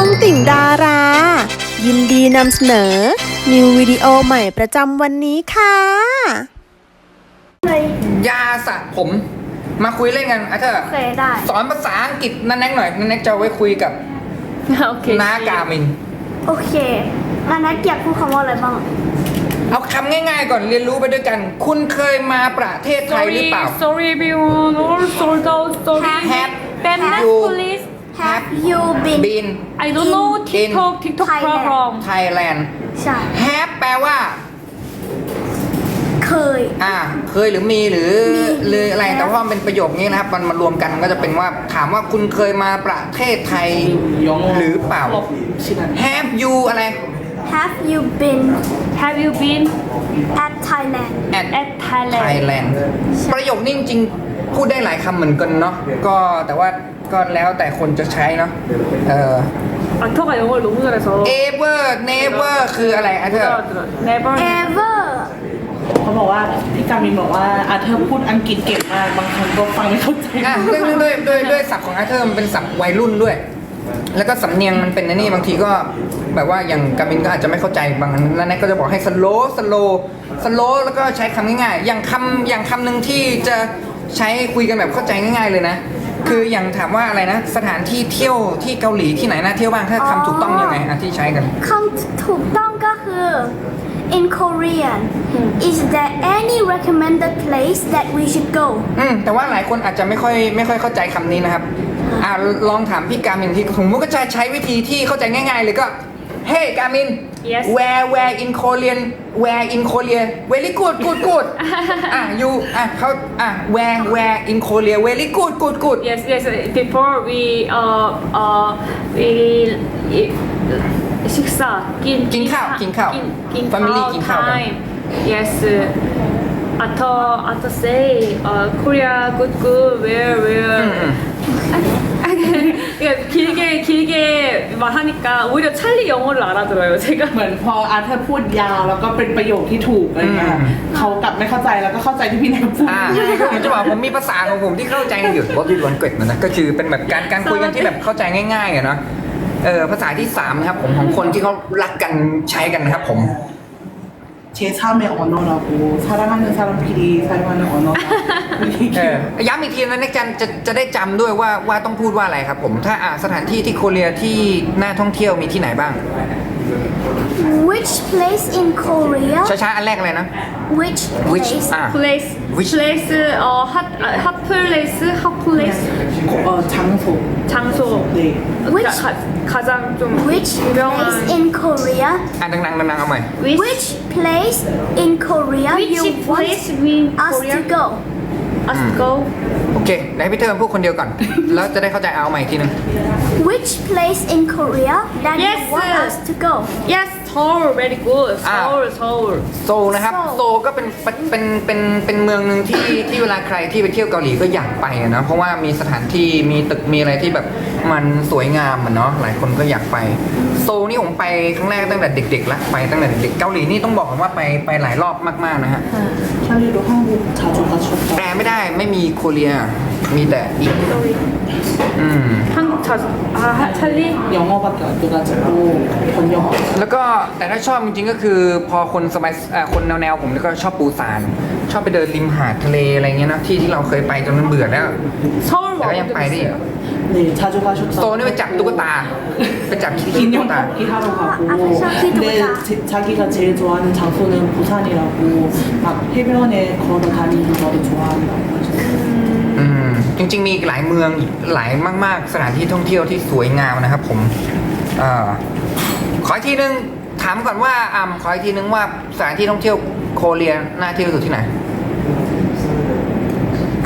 องติ่งดารา ยินดีนำเสนอ นิววิดีโอใหม่ประจำวันนี้ค่ะยาสระผมมาคุยเล่นกันอะเธอโอเคได้ สอนภาษาอังกฤษนันแน็กหน่อยนันแน็กจะเอาไว้คุยกับโอเคน้ากามิน โอเคงั้นนัทอยากพูดคำว่าอะไรบ้าง เอาคำง่ายๆก่อนเรียนรู้ไปด้วยกัน คุณเคยมาประเทศไทยหรือ sorry เปล่า sorry everyone all sold out sorry Have Bandmax you- please Have you been บิน I don't know In- TikTok TikTok Thailand problem ไทยแลนด์ใช่แฮปแปลว่า เคย อ่า เคยหรือมีหรือมีหรืออะไรแต่ว่ามันเป็นประโยคนี้นะครับ มันมารวมกันก็จะเป็นว่า ถามว่าคุณเคยมาประเทศไทย หรือเปล่า Have you อะไร Have you been Have you been at Thailand at at Thailand Thailand ประโยคนี้จริงๆพูดได้หลายคำเหมือนกันเนาะก็แต่ว่า ก็แล้วแต่คนจะใช้เนาะ เออ 아터가 영어를 너무 잘해서 ever never คืออะไรอะเธอ Never ever เขาบอกว่าพี่กามินบอกว่าอาเธอร์พูดอังกฤษเก่งมาก บางครั้งก็ฟังไม่เข้าใจ อ่ะด้วยด้วยด้วยด้วยด้วยศัพท์ของอาเธอร์มันเป็นศัพท์วัยรุ่นด้วย แล้วก็สำเนียงมันเป็นในนี่บางทีก็แบบว่าอย่างกามินก็อาจจะไม่เข้าใจบางนั้นแน็กก็จะบอกให้สโลสโลสโลแล้วก็ใช้คำง่ายๆ อย่างคำอย่างคำหนึ่งที่จะใช้คุยกันแบบเข้าใจง่าย ๆเลยนะ คืออย่างถามว่าอะไรนะ สถานที่เที่ยวที่เกาหลีที่ไหนน่าเที่ยวบ้างถ้าคำถูกต้องยังไงอะที่ใช้กัน คำถูกต้องก็คือ in Korean is there any recommended place that we should go อืมแต่ว่าหลายคนอาจจะไม่ค่อยไม่ค่อยเข้าใจคำนี้นะครับ อ่าลองถามพี่กามินที่ผมก็จะใช้วิธีที่เข้าใจง่าย ๆ เลยก็ เฮ้กามิน Yes where where in Korean where in Korea very good good good อ่ะ you อ่ะเขาอ่ะ where where in Korea very good good good Yes yes before we uh uh we i- 식사 낀 กินข้าวกินข้าว 낀 Family กินข้าวกัน time Yes after after say uh Korea good good where where อืม 이게 길게 길게 말하니까 오히려 찰리 영어를 알아들어요 제가 เหมือนพออาเธอร์พูดยาวแล้วก็เป็นประโยคที่ถูกอะไรเงี้ย อืม เขากลับไม่เข้าใจแล้วก็เข้าใจที่พี่แนกพูด อ่าผมจะบอกผมมีภาษาของผมที่เข้าใจอยู่ว่าที่ล้วนเกร็ดนะนะก็คือเป็นแบบการการคุยกันที่แบบเข้าใจง่ายๆอะเนาะเออภาษาที่สามนะครับผมของคนที่เขารักกันใช้กันนะครับผม เชชาเมออนอรากูซารามันซาราพีดีซารามันออนอรา เออย้ำอีกทีนะนักจันจะจะได้จำด้วยว่าว่าต้องพูดว่าอะไรครับผมถ้าอ่าสถานที่ที่โคเรียที่น่าท่องเที่ยวมีที่ไหนบ้าง which place in Korea ช้าๆอันแรกอะไรนะ which which place อ่า place Which- place 어 hot hot place hot place เออชังโซ 장소 เด็ก Which- 가, 가장 좀 which 유명한 place in Korea อ่านดังๆดังๆเอาใหม่ which place in Korea which you want place we us Korea to go us go โอเคเดี๋ยวให้พี่เทอมพูดคนเดียวก่อน แล้วจะได้เข้าใจเอาใหม่อีกทีหนึง which place in Korea that Yes, you want sir. us to go yes Seoul very good อ่า Seoul Seoul โซลนะครับ โซล โซลก็เป็นเป็นเป็นเป็นเมืองหนึ่งที่ที่เวลาใครที่ไปเที่ยวเกาหลีก็อยากไปอะนะเพราะว่ามีสถานที่มีตึกมีอะไรที่แบบมันสวยงามอะเนาะหลายคนก็อยากไป โซลนี่ผมไปครั้งแรกตั้งแต่เด็กๆละไปตั้งแต่เด็กๆเกาหลีนี่ต้องบอกก่อนว่าไปไปหลายรอบมากๆนะฮะชาลีดูห้องบุชาจูกาชดแปลไม่ได้ไม่มีโคเรียมีแต่อีกอืม 한국 자, 아 하- 찰리 ยองอบัตเตอร์ดูกาจูคนยอง แล้วก็แต่ถ้าชอบจริงๆก็คือพอคนสบายเอ่อคนแนวๆผมก็ชอบปูซาน ชอบไปเดินริมหาดทะเลอะไรเงี้ยนะที่ที่เราเคยไปจนมันเบื่อแล้ว 서울 แต่ก็ยัง 와본 ไป 적 ได้อีก 있어요 นี่ชาจูกาชด โซนี่ไปจับตุ๊กตา ไปจับ กิ ขี้ นย ตุ๊ อง กตา กีฮาโร가고 아, 앞에 샤키 근데 도구다. 제- 자기가 제일 좋아하는 장소는 부산이라고 막 해변에 걸어 다니는 거를 좋아한다고 하셨어요. อืมจ จริง ๆ มีหลายเมืองหลายมาก ๆ สถานที่ท่องเที่ยวที่สวยงามนะครับ ผมอขออีกทีนึงถามก่อนว่าอ่ำขออีกทีนึงว่าสถานที่ท่องเที่ยวโคเลียน่าเที่ยวสุดที่ไหน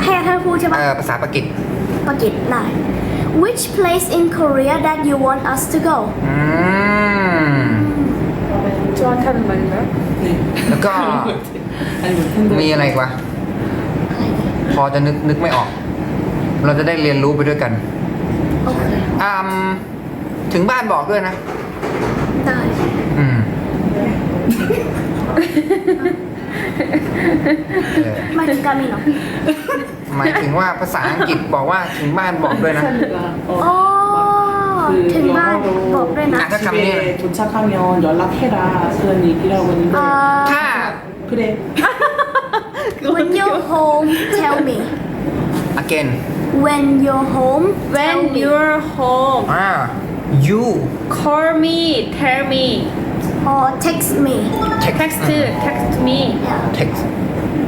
ให้ท่านพูดใช่ไหมภาษาปากีสปากีสถาน Which place in Korea that you want us to go อืมจอห์นทันมันนะแล้วก็มีอะไรกว่า พอจะนึกนึกไม่ออก เราจะได้เรียนรู้ไปด้วยกัน โอเค อ่าถึงบ้านบอกด้วยนะ ได้ อืมเออ หมายถึงการมีเหรอ หมายถึงว่าภาษาอังกฤษบอกว่าถึงบ้านบอกด้วยนะ 팬들과 อ๋อ 어, ถึงบ้านบอกด้วยนะ อ่ะถ้าคำนี้ 집에 도착하면 연락해라 그런 얘기라고 했는데 เอ่อ ถ้า 그래 when you're home tell me again when you're home tell When me you're home, อ่า you call me, tell me, or text me text text, text me. text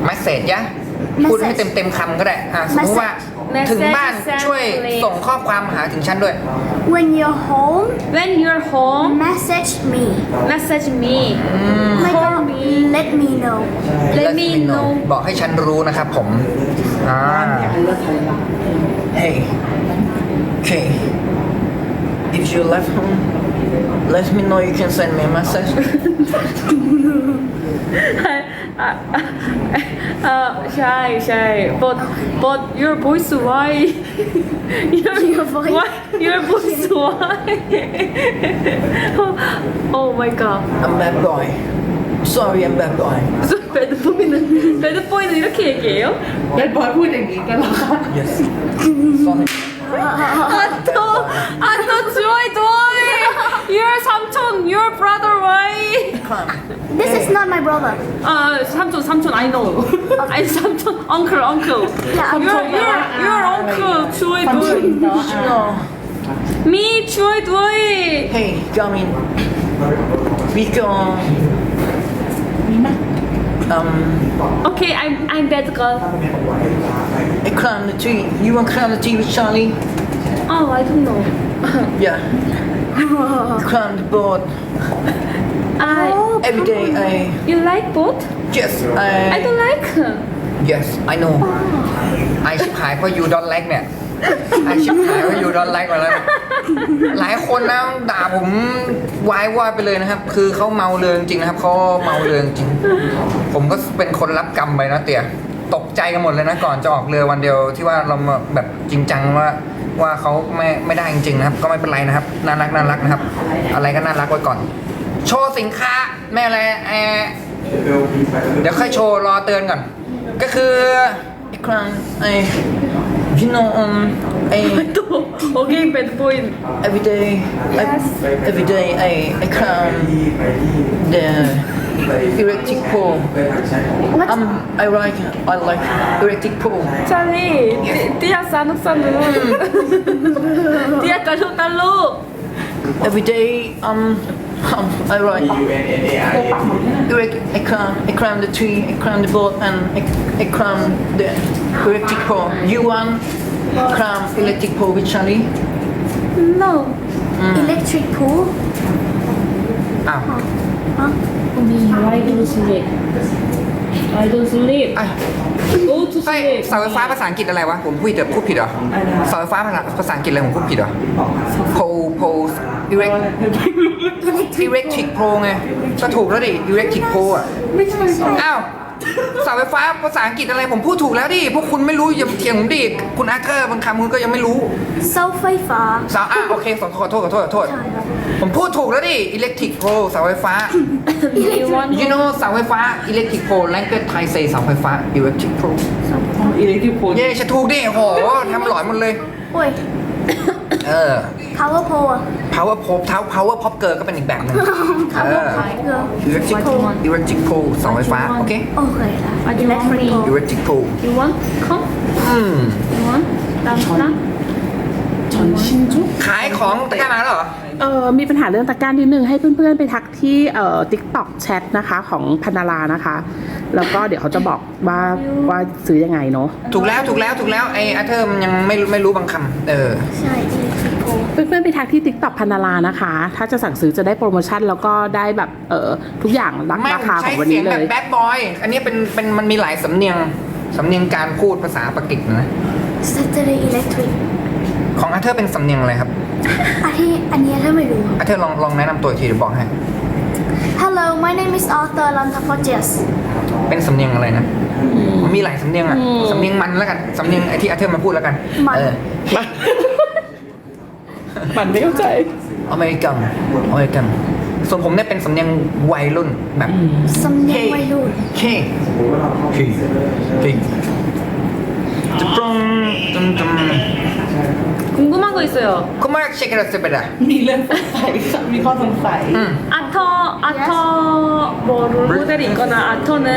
message ยะ พูดให้เต็มเต็มๆคำก็ได้ อะสมมติว่า Message ถึงบ้านช่วยส่งข้อความหาถึงฉันด้วย When you're home, When you're home, message me. message me. Like, Call um, me. let me know. Let me know. บอกให้ฉันรู้นะครับผม อ่า Hey, okay. If you left home, let me know you can send me a message. uh, shy, shy. But but your voice why? your, Your voice? Why, your voice why? oh my god. I'm bad boy Sorry I'm bad boy 그래서 배드보이는 배드보이는 이렇게 얘기해요? 멜버พูดอย่างนี้กันเหรอคะ Yes Sorry 아또 아또 joy joy. Your 삼촌, your brother why? Come this is not my brother 아 삼촌 삼촌 I know. I 삼촌 uncle uncle. Yeah, Your uncle. your your uncle joy joy. No Me joy joy. Hey Gamin We go Um Okay, I'm I'm bad girl. I climb the tree You want to climb the tree with Charlie? Oh, I don't know. Yeah Climb the board I oh Every day I you like boat? Yes I I don't like. Yes I know ไอชิบหายเพราะยูดอนไลค์เนี่ยไอชิบหายเพราะยูดอนไลค์มาแล้วเนี่ยหลายคนนะด่าผมวายวอดไปเลยนะครับ คือเขาเมาเรืองจริงนะครับเขาเมาเรืองจริง ผมก็เป็นคนรับกรรมไปนะเตี่ยตกใจกันหมดเลยนะก่อนจะออกเรือวันเดียวที่ว่าเรามาแบบจริงจังว่าว่าเขาไม่ไม่ได้จริงๆนะครับ ก็ไม่เป็นไรนะครับน่ารักน่ารักนะครับ อะไรก็น่ารักไว้ก่อน โชว์สินค้าไม่อะไรแอร์เดี๋ยวค่อยโชว์รอเตือนก่อน ก็คืออีกครั้งไอพี่น้องไอตัว okay bad point every day I, every day I I climb the electric pole I'm I like I like electric pole Charlie เตี้ยสานุกสนุกเตี้ยกระชุกตะลุก every day um um I like Eric, I climb, I climb the tree, I climb the boat, and I, I climb the electric pole. You want climb electric pole with Charlie? No. electric pool อ้าว Why don't sleep? Why don't sleep? อะ Go to เฮ้ย sleep. เสาไฟฟ้าภาษาอังกฤษอะไรวะ ผมพูดแต่พูดผิดเหรอเสาไฟฟ้าภาษาภาษาอังกฤษอะไรผมพูดผิดเหรอ pole pole erect electric pole ไงก็ถูกแล้วดิ electric pole อะ ไม่ใช่ค่ะอ้าว เสาไฟฟ้าภาษาอังกฤษอะไรผมพูดถูกแล้วดิพวกคุณไม่รู้อย่าเถียงผมดิคุณอาร์เธอร์บางคำคุณก็ยังไม่รู้เสาไฟฟ้าเสาอะโอเคขอขอโทษขอโทษขอโทษ ผมพูดถูกแล้วดิ electric pole เสาไฟฟ้า You want you know เสาไฟฟ้า electric pole language Thai say เสาไฟฟ้า electric pole อิเล็กทริกโพลเย่จะถูกดิโหทำหลอนหมดเลย โอ้ย เออ power pole อะ power pop power pop girl ก็เป็นอีกแบบหนึง power เออ girl electric pole electric pole เสาไฟฟ้า โอเค โอเคละ What do you want electric me? pole electric pole You want? Come. อืม You want? 땀 나? ขายของตะกามาแหรอ เออมีปัญหาเรื่องตะกร้ารนิดนึงให้เพื่อนๆ ไปทักที่เอ่อ TikTok แชทนะคะของพันารานะคะ แล้วก็เดี๋ยวเขาจะบอกว่าว่าซื้อยังไงเนาะถูกแล้วถูกแล้วถูกแล้วไอ้อาเธอร์มันยังไม่ไม่รู้บางคำเออ ใช่อีคิโกเพื่อนๆไปทักที่ TikTok พันารานะคะ ถ้าจะสั่งซื้อจะได้โปรโมชั่นแล้วก็ได้แบบเอ่อทุกอย่างรักราคาของวันนี้เลยใช้เสียงแบบแบดบอย อันนี้เป็นเป็นมันมีหลายสำเนียง สำเนียงการพูดภาษาปากีสถานนะสตอรีอิเล็กทริก ของอาเธอร์เป็นสำเนียงอะไรครับอันที่อันนี้ถ้าไม่รู้ อาเธอร์ลองลองแนะนำตัวอีกทีเดี๋ยวบอกให้ Hello my name is Arthur Lantapojas เป็นสำเนียงอะไรนะ มันมีหลายสำเนียงอะสำเนียงมันแล้วกันสำเนียงไอ้ที่อาเธอร์มาพูดแล้วกัน มัน เออมันไม่เข้าใจ อเมริกันอเมริกัน ส่วนผมเนี่ยเป็นสำเนียงวัยรุ่นแบบ สำเนียงวัยรุ่นเคเคเคจะปรุงจุ่มจุ่ม 궁금한 거 있어요. คุณมาเช็คกันสิเป็นอะ มีเรื่องสงสัยค่ะมีข้อสงสัย อืม 아터 아터 뭐 롤모델이 있거나 아터는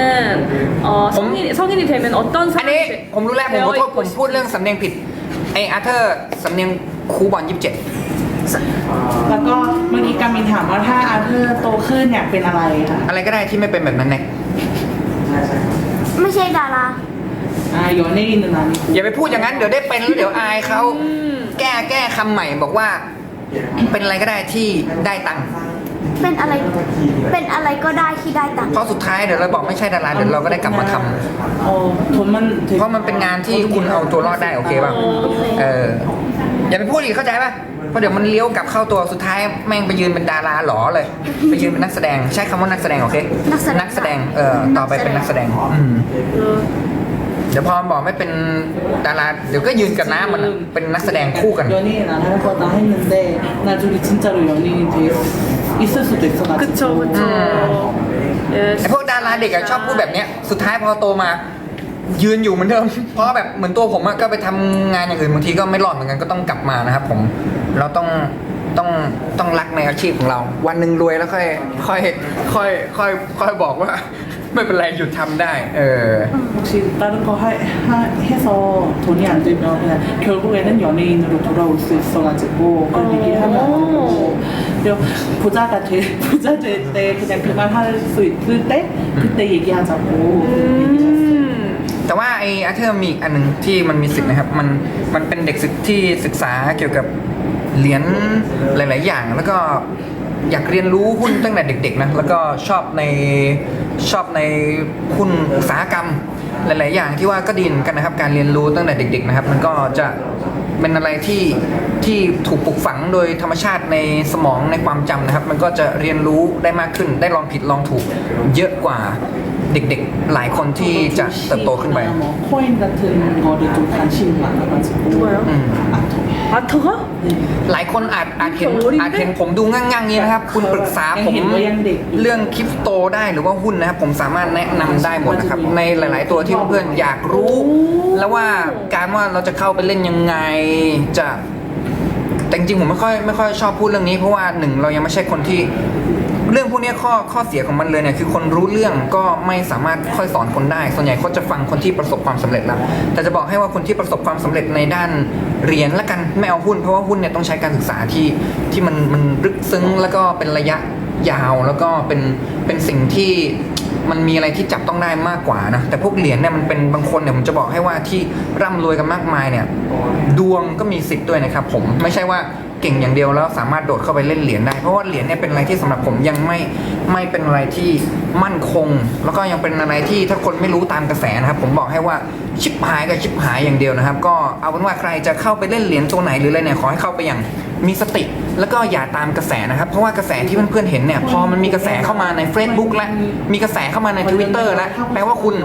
어, 성인이 성인이 되면 어떤 อันนี้ 사람이 ผมรู้แล้วผมขอโทษผมพูดเรื่องสำเนียงผิดไออาร์เธอร์สำเนียงครูบอลยี่สิบเจ็ด แล้วก็เมื่อกี้กามินถามว่าถ้าอาเธอร์โตขึ้นอยากเป็นอะไรคะ อะไรก็ได้ที่ไม่เป็นแบบนั้นแน่ ไม่ใช่ดารา อ่าโยนได้ยินนานนี้อย่าไปพูดอย่างนั้นเดี๋ยวได้เป็นแล้วเดี๋ยวอายเขาแก้แก้คำใหม่บอกว่า เป็นอะไรก็ได้ที่ได้ตังค์เป็นอะไร เป็นอะไรก็ได้ที่ได้ตังค์เพราะสุดท้ายเดี๋ยวเราบอกไม่ใช่ดาราเดี๋ยวเราก็ได้กลับมาทำโอ้ทุนมันถึงเพราะมันเป็นงานที่คุณเอาตัวรอดได้โอเคป่ะเอออย่าไปพูดอีกเข้าใจป่ะเพราะเดี๋ยวมันเลี้ยวกลับเข้าตัวสุดท้ายแม่งไปยืนเป็นดาราหลอเลย ไปยืนเป็นนักแสดงใช้คำว่านักแสดงโอเคนักแสดง นักแสดงเออต่อไปเป็นนักแสดงอืม เดี๋ยวพอบอกไม่เป็นดาราเดี๋ยวก็ยืนกับน้ำมันอะเป็นนักแสดงคู่กัน 연예인 안 할 거다 했는데 나중에 진짜로 연예인이 될 있을 수도 있어가지고 그쵸 그쵸. Yes. ไอพวกดาราเด็กอะชอบพูดแบบเนี้ย สุดท้ายพอโตมา ยืนอยู่เหมือนเดิม เพราะแบบเหมือนตัวผมอะก็ไปทำงานอย่างอื่นบางทีก็ไม่รอดเหมือนกันก็ต้องกลับมานะครับผม เราต้องต้องต้องรักในอาชีพของเรา วันหนึ่งรวยแล้วค่อย ค่อย ค่อย ค่อย ค่อยบอกว่า ไม่เป็นไรหยุดทำได้ เออ 혹시 다른 거 하, 하, 해서 돈이 안 되면 그냥 결국에는 연예인으로 돌아올 수 있어가지고 그런 얘기를 하면 안 되고 그리고 부자가 돼 부자 될 때 그냥 그만 할 수 있을 때 그때 얘기하자고 얘기했어요. 음. แต่ว่าไออาเธอร์มีอีกอันหนึ่งที่มันมีสิทธิ์นะครับ มันมันเป็นเด็กศึกที่ศึกษาเกี่ยวกับเหรียญหลาย ๆ อย่าง แล้วก็ อยากเรียนรู้หุ้นตั้งแต่เด็กๆนะแล้วก็ชอบในชอบในหุ้นอุตสาหกรรม หลาย ๆ อย่างที่ว่าก็ดีเหมือนกันนะครับ การเรียนรู้ตั้งแต่เด็ก ๆ นะครับ มันก็จะเป็นอะไรที่ที่ถูกปลูกฝังโดยธรรมชาติในสมองในความจำนะครับ มันก็จะเรียนรู้ได้มากขึ้น ได้ลองผิดลองถูกเยอะกว่า เด็ก ๆ หลายคนที่จะเติบโตขึ้นไป 뭐 코인 같은 거를 좀 관심이 많아가지고 뭐요? 아토 아터가? หลายคนอาจอาจเห็นอาจเห็นผมดูง่างๆนี้นะครับ คุณปรึกษาผม ยังเห็นว่ายังเด็กอยู่ เรื่องคริปโตได้หรือว่าหุ้นนะครับ ผมสามารถแนะนำได้หมดนะครับ ในหลาย ๆ ตัวที่เพื่อนๆอยากรู้ แล้วว่าการว่าเราจะเข้าไปเล่นยังไงจะ แต่จริงๆผมไม่ค่อยไม่ค่อยชอบพูดเรื่องนี้เพราะว่าหนึ่งเรายังไม่ใช่คนที่ เรื่องพวกนี้ข้อข้อเสียของมันเลยเนี่ยคือคนรู้เรื่องก็ไม่สามารถค่อยสอนคนได้ ส่วนใหญ่เขาจะฟังคนที่ประสบความสำเร็จแล้ว แต่จะบอกให้ว่าคนที่ประสบความสำเร็จในด้านเรียนละกันไม่เอาหุ้นเพราะว่าหุ้นเนี่ยต้องใช้การศึกษาที่ที่มันมันลึกซึ้งแล้วก็เป็นระยะยาวแล้วก็เป็นเป็นสิ่งที่มันมีอะไรที่จับต้องได้มากกว่านะแต่พวกเหรียญเนี่ยมันเป็นบางคนเนี่ยผมจะบอกให้ว่าที่ร่ำรวยกันมากมายเนี่ยดวงก็มีสิทธิ์ด้วยนะครับผมไม่ใช่ว่า เก่งอย่างเดียวแล้วสามารถโดดเข้าไปเล่นเหรียญได้ เพราะว่าเหรียญเนี่ยเป็นอะไรที่สำหรับผมยังไม่ไม่เป็นอะไรที่มั่นคง แล้วก็ยังเป็นอะไรที่ถ้าคนไม่รู้ตามกระแสนะครับ ผมบอกให้ว่า ชิบหายกับชิบหายอย่างเดียวนะครับ ก็เอาเป็นว่าใครจะเข้าไปเล่นเหรียญตัวไหนหรืออะไรเนี่ยขอให้เข้าไปอย่างมีสติ แล้วก็อย่าตามกระแสนะครับ เพราะว่ากระแสที่เพื่อนๆเห็นเนี่ยพอมันมีกระแสเข้ามาใน Facebook และมีกระแสเข้ามาใน Twitter และแปลว่าคุณ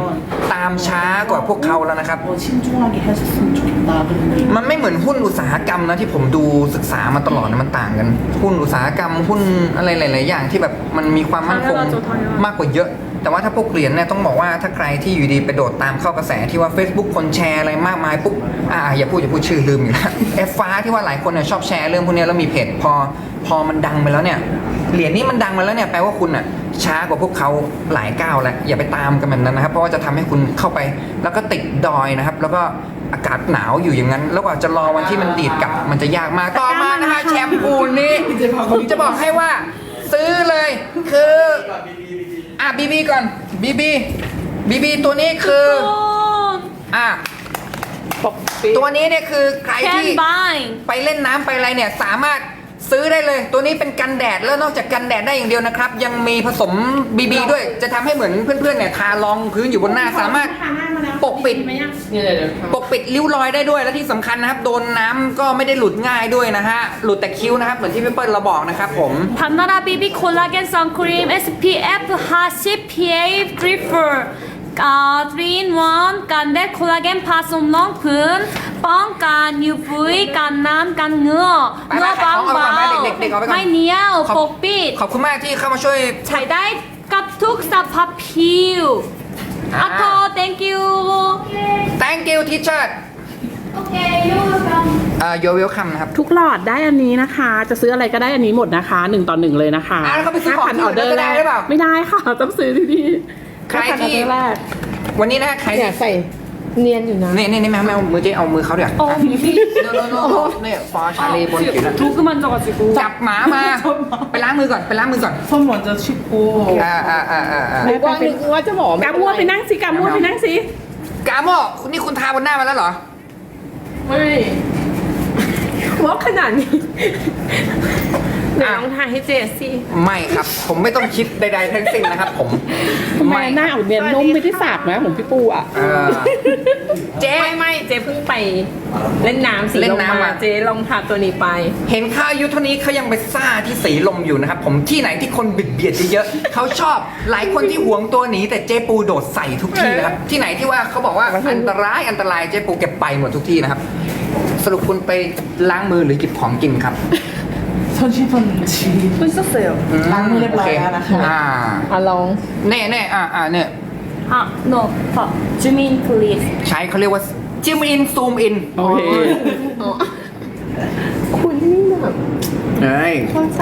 ตามช้ากว่าพวกเขาแล้วนะครับ 뭐 신중하게 하셨으면 좋겠다 그런 얘기 มันไม่เหมือนหุ้นอุตสาหกรรมนะที่ผมดูศึกษามาตลอดนะมันต่างกัน หุ้นอุตสาหกรรมหุ้นอะไรหลาย ๆ อย่างที่แบบมันมีความมั่นคง 당연하죠, 당연하죠. มากกว่าเยอะ แต่ว่าถ้าพวกเหรียญเนี่ยต้องบอกว่าถ้าใครที่อยู่ดีไปโดดตามเข้ากระแสที่ว่า Facebook คนแชร์อะไรมากมายปุ๊บอ่าอย่าพูดอย่าพูดชื่อลืมอีกแล้วเอฟฟ้าที่ว่าหลายคนเนี่ยชอบแชร์เรื่องพวกเนี้ยแล้วมีเพจพอพอมันดังไปแล้วเนี่ยเหรียญนี้มันดังไปแล้วเนี่ยแปลว่าคุณอะช้ากว่าพวกเขาหลายก้าวแล้วอย่าไปตามกันแบบนั้นนะครับ เพราะว่าจะทำให้คุณเข้าไปแล้วก็ติดดอยนะครับ แล้วก็อากาศหนาวอยู่อย่างนั้น แล้วกว่าจะรอวันที่มันดีดกลับมันจะยากมากต่อมานะคะแชมพูนี้ผมจะบอกให้ว่า ซื้อเลยคือ อะบีบีก่อนบีบีบีบีตัวนี้คือ돈อะ ตัวนี้เนี่ยคือใครที่ can buy ไปเล่นน้ำไปอะไรเนี่ยสามารถ ซื้อได้เลย ตัวนี้เป็นกันแดดแล้วนอกจากกันแดดได้อย่างเดียวนะครับ ยังมีผสมบีบีด้วย จะทำให้เหมือนเพื่อนๆเนี่ยทารองพื้นอยู่บนหน้าสามารถปกปิด ปกปิดริ้วรอยได้ด้วยและที่สำคัญนะครับ โดนน้ำก็ไม่ได้หลุดง่ายด้วยนะฮะ หลุดแต่คิ้วนะครับ เหมือนที่พี่เปิ้ลเราบอกนะครับผม 바나나 비비 콜라겐 선크림 SPF 50 PA 34 아, 3 in 1กันแดดคอลลาเจนผสมรองพื้นป้องกัน UV กันน้ำกันเหงื่อไปเงื่อปบางเอาไปก่อนเบาไปเด็กๆเด็กๆเอาไปก่อน ไม่เหนียวปกปิดขอบคุณมากที่เข้ามาช่วย ใช้ได้กับทุกสภาพผิวอ่า อัทโท thank you thank you teacher Okay, you're welcome. อ่าโยเวลคัมนะครับ ทุกหลอดได้อันนี้นะคะ จะซื้ออะไรก็ได้อันนี้หมดนะคะหนึ่งต่อหนึ่งเลยนะคะอะแล้วก็ไปซื้อของที่อื่นแล้วจะได้หรือเปล่า ไม่ได้ค่ะ ต้องซื้อที่นี่ ใครที่ 5,000ออเดอร์แรก วันนี้นะใคร เนี่ยใส่เนียนอยู่นะ นี่นี่นี่แม่แม่เอามือเจ๊เอามือเขาเดี๋ยว 어, 비비. โนโนโนเนี่ยฟอชาลีบนผิวนะ 도그 만져가지고. จับหมามา ไปล้างมือก่อนไปล้างมือก่อน 손 먼저 씻고 อ่าอ่าอ่าอ่าอ่า ว่านึกว่าจะบอก กามัวไปนั่งสิกามัวไปนั่งสิ กาโมคุณนี่คุณทาบนหน้ามาแล้วเหรอ ไม่ว่าขนาดนี้ เดี๋ยวอะลองทายให้เจสสิไม่ครับ ผมไม่ต้องคิดใดๆทั้งสิ้นนะครับ ผมทำไมไม่หน้าออกเนียนนุ่มไม่ได้สากนะของพี่ปูอะ เออ เจ๊ไม่ไม่เจเพิ่งไปเล่นน้ำสีเล่ลนงน้ำมามา เจลองทาตัวนี้ไป เห็นข้าอายุเท่านี้เขายังไปซ่าที่สีลมอยู่นะครับ ผมที่ไหนที่คนบิดเบียดเยอะๆเขาชอบหลายคนที่หวงตัวหนีแต่เจ๊ปูโดดใส่ทุกที่นะครับ ที่ไหนที่ว่าเขาบอกว่าอันตรายอันตรายเจ๊ปูเก็บไปหมดทุกที่นะครับ สรุปคุณไปล้างมือหรือหยิบของกินครับ 손 씻었는지 เพิ่งเซล ล้างมือเรียบร้อยแล้วนะคะ อ่า อ่ะลอง แน่แน่อ่าอ่าเนี่ย 아, no. 봐. Zoom in, please. ใช้เขาเรียกว่าจิ้มอินซูมอิน โอเค คุณนี่แบบ เฮ้ย เข้าใจ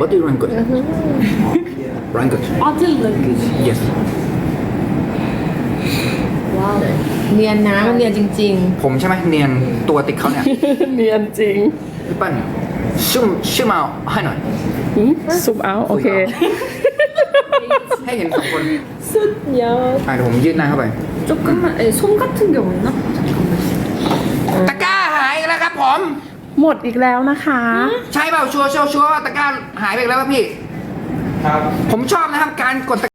What do you run good run good 아들 look good. yes ว้าว เนียนนะมันเนียนจริง ผมใช่ไหมเนียนตัวติดเขาเนี่ย เนียนจริง พี่เปิ้ล ชุ่มชุ่มเอาให้หน่อย หืมซุปเอาโอเค ให้เห็นสองคน ๆ สุดยอด อ่ะเดี๋ยวผมยืดหน้าเข้าไป 조금만, 에, 솜 같은 게 없나? ตะกร้าหายอีกแล้วครับผม หมดอีกแล้วนะคะ ใช่เปล่าชัวร์ชัวร์ชัวร์ว่าตะกร้าหายไปอีกแล้วป่ะพี่ ผมชอบนะครับการกดตะ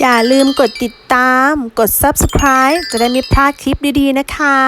อย่าลืมกดติดตาม กด subscribe จะได้ไม่พลาดคลิปดีๆนะคะ